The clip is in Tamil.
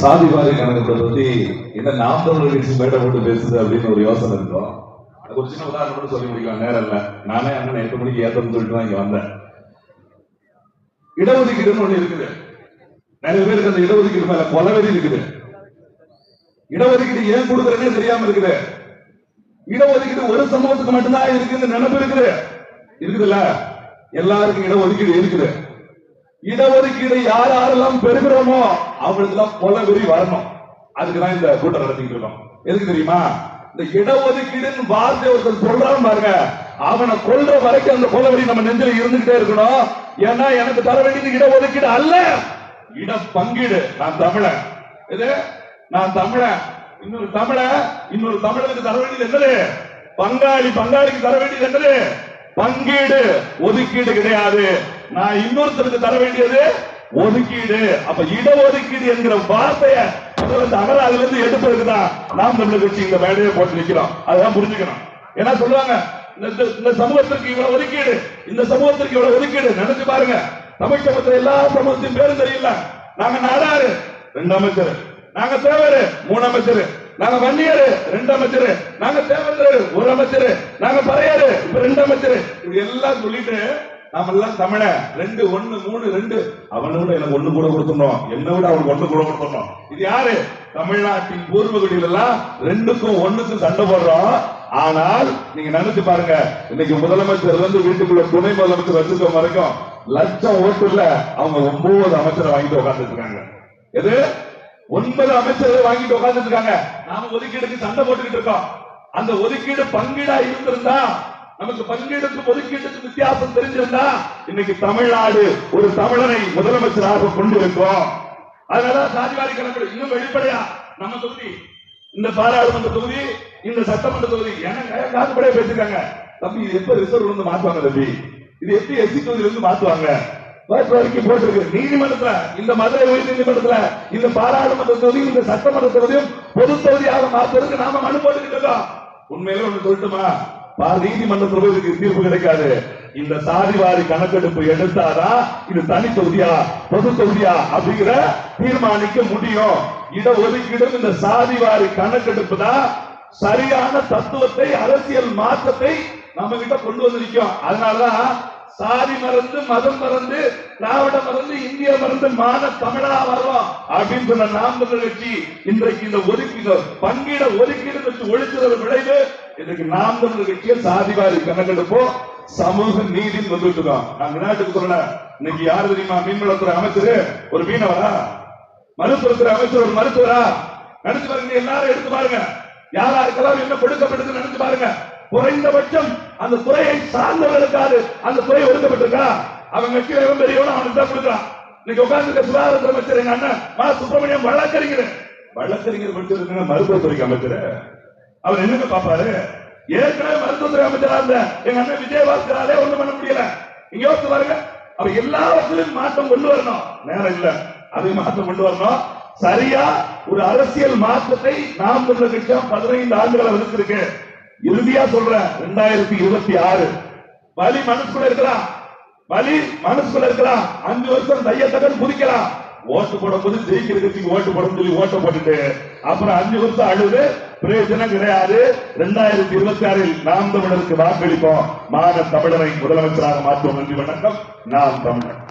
சாதிவாரி கணக்கத்தை பத்தி என்ன நாம் தமிழர் பேட்ட போட்டு பேசுது அப்படின்னு ஒரு யோசனை இருக்கும். அதுக்கு ஒரு சின்ன உதாரணம் மட்டும் சொல்லி முடிக்கலாம். நேரம் இல்ல. நானே அண்ணன் எட்டு மணிக்கு ஏத்தம் சொல்லிட்டு தான் இங்க வந்தேன். இடஒதுக்கீடுன்னு ஒண்ணு இருக்குது. நிறைய பேருக்கு அந்த இடஒதுக்கீடு மேல கொலவெறி இருக்குது. இடஒதுக்கீடு ஏன் கொடுக்குறேன்னு தெரியாம இருக்குது. இடஒதுக்கீடு ஒரு சமூகத்துக்கு மட்டும்தான் இருக்குன்னு நினைப்பு இருக்குது. இருக்குதுல்ல? எல்லாருக்கும் இடஒதுக்கீடு இருக்குது. இடஒதுக்கீடு யார் யாரெல்லாம் பெறுகிறோமோ அவங்களுக்கு கொல வெறி வரணும். அதுக்கு தான் இந்த கூட்டம் நடத்திட்டு இருக்கோம். எதுக்கு தெரியுமா? இந்த இடஒதுக்கீடுன்னு வார்த்தை ஒருத்தர் சொல்றான் பாருங்க. அவனை கொல்ற வரைக்கும் அந்த கொலவெறி நம்ம நெஞ்சில இருந்துகிட்டே இருக்கணும். ஏன்னா எனக்கு தர வேண்டியது இடஒதுக்கீடு அல்ல. இட பங்கீடு நான் தமிழன். இது நான் தமிழன். இன்னொரு தமிழன் இன்னொரு தமிழனுக்கு தர வேண்டியது என்னது? பங்காளி. பங்காளிக்கு தர வேண்டியது என்னது? பங்கீடு. ஒதுக்கீடு கிடையாது. நான் இன்னொருத்தருக்கு தர வேண்டியது ஒதுக்கீடு. அப்ப இடஒதுக்கீடு என்கிற வார்த்தைய அகராதுல இருந்து எடுப்பதுக்குதான் நாம் தமிழர் கட்சி இந்த மேடையை போட்டு நிற்கிறோம் அதுதான் புரிஞ்சுக்கணும். ஏன்னா சொல்லுவாங்க இந்த- இந்த- இந்த சமூகத்திற்கு இவ்வளவு ஒதுக்கீடு இந்த சமூகத்திற்கு இவ்வளவு ஒதுக்கீடு. நினைச்சு பாருங்க தமிழ் சமூகத்தில் எல்லா சமூகத்தையும் பேரும் தெரியல. நாங்க நாடாரு ரெண்டு அமைச்சர். நாங்க தேவரு மூணு அமைச்சர். நாங்க வன்னியர் ரெண்டு அமைச்சர். நாங்க தேவந்தரு ஒரு அமைச்சர். நாங்க பறையாரு இப்ப ரெண்டு அமைச்சர். இப்படி எல்லாம் சொல்லிட்டு நாம எல்லாம் தமிழ. ரெண்டு ஒண்ணு மூணு ரெண்டு. அவனை விட எனக்கு ஒண்ணு கூட கொடுத்துடணும். என்ன விட அவனுக்கு ஒண்ணு கூட கொடுத்துடணும். இது யாரு? தமிழ்நாட்டின் பூர்வகுடியில எல்லாம் ரெண்டுக்கும் ஒண்ணுக்கும் சண்டை போடுறோம். ஆனால் நீங்க நினைச்சு பாருங்க இன்னைக்கு முதலமைச்சர் வந்து வீட்டுக்குள்ள துணை முதலமைச்சர் வச்சிருக்க வரைக்கும் லட்சம் ஓட்டுல அவங்க ஒன்பது அமைச்சரை வாங்கிட்டு உட்கார்ந்துட்டு இருக்காங்க. எது? ஒன்பது அமைச்சர்கள் வாங்கிட்டு உட்கார்ந்துட்டு இருக்காங்க. நாம ஒதுக்கீடுக்கு சண்டை போட்டுக்கிட்டு இருக்கோம். அந்த ஒதுக்கீடு பங்கீடா இருந்திருந்தா நமக்கு பங்கீடுக்கும் ஒதுக்கீட்டுக்கு வித்தியாசம் தெரிஞ்சிருந்தா இன்னைக்கு தமிழ்நாடு ஒரு தமிழனை முதலமைச்சராக கொண்டிருக்கும். அதனால சாதிவாரி கணக்கு இன்னும் வெளிப்படையா நம்ம தொகுதி இந்த பாராளுமன்ற தொகுதி இந்த சட்டமன்ற தொகுதி எனக்கு காதுபடியா பேசிருக்காங்க. தம்பி இது எப்ப ரிசர்வ் இருந்து மாத்துவாங்க தம்பி? இது எப்படி எஸ்சி தொகுதியில இருந்து மாத்துவாங்க? வரைக்கும் போட்டிருக்கு நீதிமன்றத்துல இந்த மதுரை உயர் நீதிமன்றத்துல இந்த பாராளுமன்ற தொகுதியும் இந்த சட்டமன்ற தொகுதியும் பொது தொகுதியாக மாத்துறதுக்கு நாம மனு போட்டுக்கிட்டு இருக்கோம். உண்மையில ஒண்ணு சொல்லட்டுமா? நீதிமன்றத்தில் போய் இதுக்கு தீர்ப்பு கிடைக்காது. இந்த சாதிவாரி கணக்கெடுப்பு எடுத்தாதான் இது தனி தொகுதியா பொது தொகுதியா அப்படிங்கிற தீர்மானிக்க முடியும். இடஒதுக்கீடும் இந்த சாதிவாரி கணக்கெடுப்பு தான் சரியான தத்துவத்தை அரசியல் மாற்றத்தை நம்ம கிட்ட கொண்டு வந்து நிற்கும். அதனாலதான் சாதி மறந்து மதம் மறந்து திராவிட மறந்து இந்திய மறந்து மான தமிழா வர்றோம் அப்படின்னு சொன்ன நாம் தமிழர் கட்சி இன்றைக்கு இந்த ஒதுக்கீடு பங்கீட ஒதுக்கீடு வச்சு ஒழிச்சதோட விளைவு இன்றைக்கு நாம் தமிழர் கட்சியை சாதிவாரி கணக்கெடுப்போம் சமூக நீதின்னு வந்துட்டு இருக்கோம். நான் விளையாட்டுக்கு சொல்லல இன்னைக்கு யாரு தெரியுமா? மீன்வளத்துறை அமைச்சர் ஒரு மீனவரா? மருத்துவத்துறை அமைச்சர் ஒரு மருத்துவரா? நினைச்சு பாருங்க எல்லாரும் எடுத்து பாருங்க. யாரா இருக்கலாம் என்ன கொடுக்கப்படுது நினைச்சு பாருங்க. குறைந்தபட்சம் அந்த துறையை சார்ந்தவர்களுக்காது அந்த துறை ஒதுக்கப்பட்டிருக்கா அவன் கட்சி எவன் பெரியவனும் அவனுக்கு தான் கொடுக்குறான். இன்னைக்கு உட்கார்ந்து சுகாதாரத்துறை அமைச்சர் எங்க அண்ணன் மா சுப்பிரமணியம் வழக்கறிஞர். வழக்கறிஞர் படிச்சிருக்க மருத்துவத்துறைக்கு அமைச்சர். அவர் என்னங்க பாப்பாரு ஏற்கனவே மருத்துவத்துறை அமைச்சரா இருந்த எங்க அண்ணன் விஜயபாஸ்கராலே ஒண்ணும் பண்ண முடியல. இங்க யோசிச்சு பாருங்க. அவர் எல்லாவற்றிலும் மாற்றம் கொண்டு வரணும். நேரம் இல்ல. அதை மாற்றம் கொண்டு வரணும். சரியா ஒரு அரசியல் மாற்றத்தை நாம் தமிழர் கட்சியா பதினைந்து ஆண்டுகளை வகுத்திருக்கு. இறுதியா சொல்றேன் ரெண்டாயிரத்தி இருபத்தி ஆறு. வலி மனசுக்குள்ள இருக்கலாம். வலி மனசுக்குள்ள இருக்கலாம். அஞ்சு வருஷம் தையத்தகன் குதிக்கலாம். ஓட்டு போடும் போது ஜெயிக்கிற ஓட்டு போடும் சொல்லி ஓட்டு போட்டுட்டு அப்புறம் அஞ்சு வருஷம் அழுது பிரயோஜனம் கிடையாது. ரெண்டாயிரத்தி இருபத்தி ஆறில் நாம் தமிழருக்கு வாக்களிப்போம். மான தமிழரை முதலமைச்சராக மாற்றுவோம். நன்றி வணக்கம். நாம் தமிழர்.